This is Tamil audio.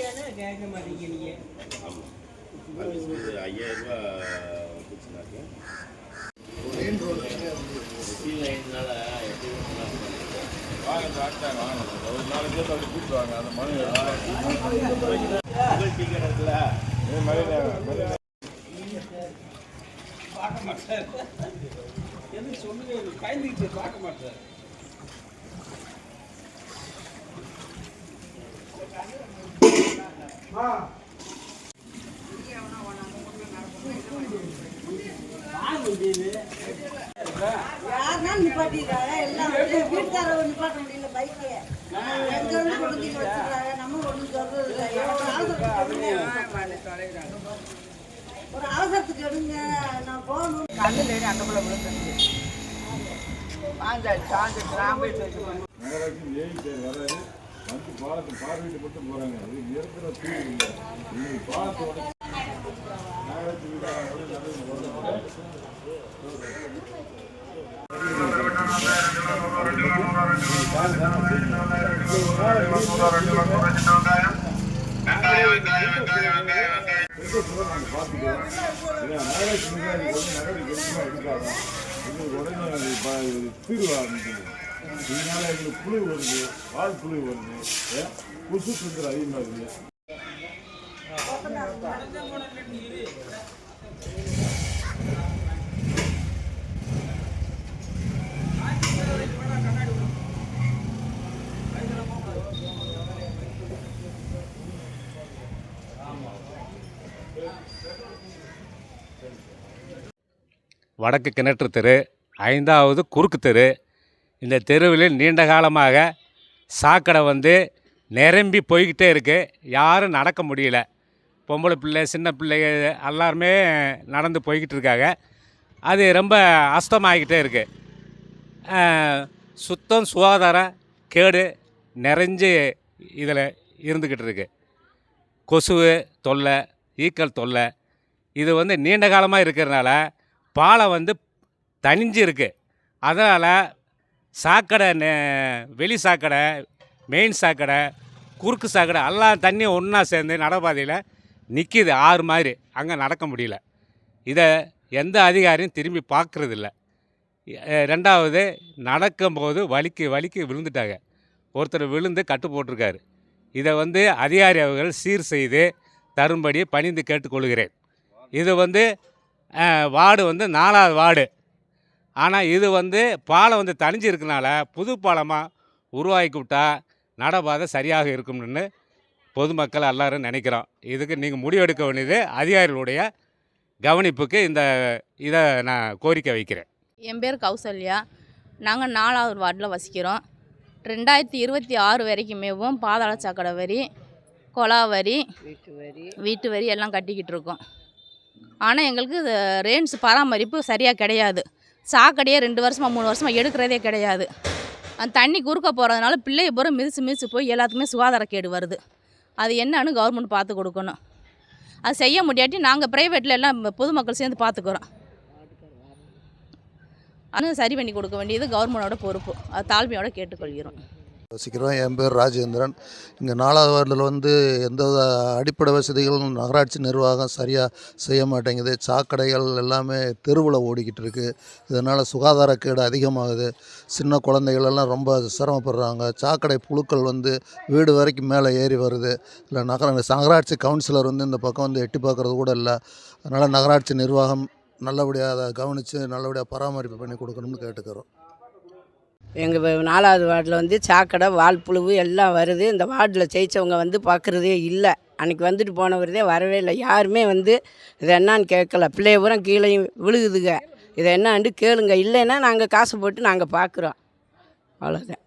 கேட்க ஐயாயிரம் ரூபா லைன்னால எப்படி வாங்க டாக்டர் வாங்க ஒரு நாளைக்கு அப்படி கூப்பிட்டு வாங்க அந்த மணி உங்கள் டிக்கெட் இருக்குல்ல பார்க்க மாட்டார். எதுவும் சொல்லுங்க பயந்துக்கிட்டு பார்க்க மாட்டார். யாருன்னா நிப்பாட்டிடுறாங்க எல்லாம் வந்து வீட்டுக்காரங்க நிப்பாட்ட முடியல பைக்கு. எங்க வந்து நம்ம சொல்றது ஒரு அவசரத்துக்கு எடுங்க. நான் போகணும். கண்ணில் சாஞ்ச வந்து பாலத்தை பார்வையிட்டு மட்டும் போறாங்க. இது நிரந்தர தீர்வு இல்லை. இன்னைக்கு நடவடிக்கை எடுக்கணும் எடுக்காத எங்களுக்கு உடனே அது தீர்வு ஆரம்பிக்குது இதனால எங்களுக்கு புழு வருது வால் புழு வருது ஏ, கொசு தொந்தரவு அதிகமாக வடக்கு கிணற்று தெரு ஐந்தாவது குறுக்கு தெரு இந்த தெருவில் நீண்ட காலமாக சாக்கடை வந்து நிரம்பி போய்கிட்டே இருக்குது யாரும் நடக்க முடியல. பொம்பளை பிள்ளை சின்ன பிள்ளைங்க எல்லாருமே நடந்து போய்கிட்டு இருக்காங்க. அது ரொம்ப அஸ்தமாகிக்கிட்டே இருக்குது சுத்தம் சுகாதாரம் கேடு நிறைஞ்சு இதில் இருந்துக்கிட்டு இருக்கு. கொசுவு தொல்லை ஈக்கள் தொல்லை இது வந்து நீண்ட காலமாக இருக்கிறதுனால பாலை வந்து தனிஞ்சு இருக்குது அதனால் சாக்கடை வெளி சாக்கடை மெயின் சாக்கடை குறுக்கு சாக்கடை எல்லாம் தண்ணி ஒன்றா சேர்ந்து நடைபாதையில் நிற்கிது ஆறு மாதிரி அங்கே நடக்க முடியல. இதை எந்த அதிகாரியும் திரும்பி பார்க்குறதில்ல ரெண்டாவது நடக்கும்போது வலிக்கு வலிக்கு விழுந்துட்டாங்க. ஒருத்தர் விழுந்து கட்டு போட்டிருக்காரு. இதை வந்து அதிகாரி அவர்கள் சீர் செய்து தரும்படி பணிந்து கேட்டுக்கொள்கிறேன். இது வந்து வார்டு வந்து நாலாவது வார்டு. ஆனால் இது வந்து பாலம் வந்து தணிஞ்சு இருக்கனால புது பாலமாக உருவாக்கி விட்டா நடைபாதை சரியாக இருக்கும்னு பொதுமக்கள் எல்லாரும் நினைக்கிறோம். இதுக்கு நீங்கள் முடிவெடுக்க வேண்டியது அதிகாரிகளுடைய கவனிப்புக்கு இந்த இதை நான் கோரிக்கை வைக்கிறேன். என் பேர் கௌசல்யா. நாங்கள் நாலாவது வார்டில் வசிக்கிறோம். ரெண்டாயிரத்தி இருபத்தி ஆறு வரைக்குமேவும் பாதாள சாக்கடை வரி கொலா வரி வீட்டு வரி. வீட்டு வரி எல்லாம் கட்டிக்கிட்டு இருக்கோம். ஆனால் எங்களுக்கு இது ரேன்ஸ் பராமரிப்பு சரியாக கிடையாது. சாக்கடையே ரெண்டு வருஷமாக மூணு வருஷமாக எடுக்கிறதே கிடையாது. அந்த தண்ணி குறுக்க போகிறதுனால பிள்ளைய பூரா மிதிச்சு மிதிச்சு போய் எல்லாத்துக்குமே சுகாதாரக்கேடு வருது. அது என்னன்னு கவர்மெண்ட் பார்த்து கொடுக்கணும். அது செய்ய முடியாட்டி நாங்கள் ப்ரைவேட்டில் எல்லாம் பொதுமக்கள் சேர்ந்து பார்த்துக்குறோம். அதுவும் சரி பண்ணி கொடுக்க வேண்டியது கவர்மெண்டோட பொறுப்பு. அது தாழ்மையோட கேட்டுக்கொள்கிறோம். வசிக்கிறோம் என் பேர் ராஜேந்திரன். இங்கே நாலாவது வார்டில் வந்து எந்த வித அடிப்படை வசதிகளும் நகராட்சி நிர்வாகம் சரியாக செய்ய மாட்டேங்குது. சாக்கடைகள் எல்லாமே தெருவில் ஓடிக்கிட்டு இருக்குது இதனால் சுகாதாரக்கேடு அதிகமாகுது. சின்ன குழந்தைகள் எல்லாம் ரொம்ப சிரமப்படுறாங்க. சாக்கடை புழுக்கள் வந்து வீடு வரைக்கும் மேலே ஏறி வருது. இல்லை நகர நகராட்சி கவுன்சிலர் வந்து இந்த பக்கம் வந்து எட்டி பார்க்குறது கூட இல்லை. அதனால் நகராட்சி நிர்வாகம் நல்லபடியாக அதை கவனித்து நல்லபடியாக பராமரிப்பு பண்ணி கொடுக்கணும்னு கேட்டுக்கிறோம். எங்கள் நாலாவது வார்டில் வந்து சாக்கடை வால்புழுவு எல்லாம் வருது. இந்த வார்டில் ஜெயிச்சவங்க வந்து பார்க்குறதே இல்லை. அன்றைக்கி வந்துட்டு போனவரதே வரவே இல்லை. யாருமே வந்து இது என்னான்னு கேட்கல பிள்ளைய பூரா கீழே விழுகுதுங்க இதை என்னான்ட்டு கேளுங்க. இல்லைன்னா நாங்கள் காசு போட்டு நாங்கள் பார்க்குறோம் அவ்வளோதான்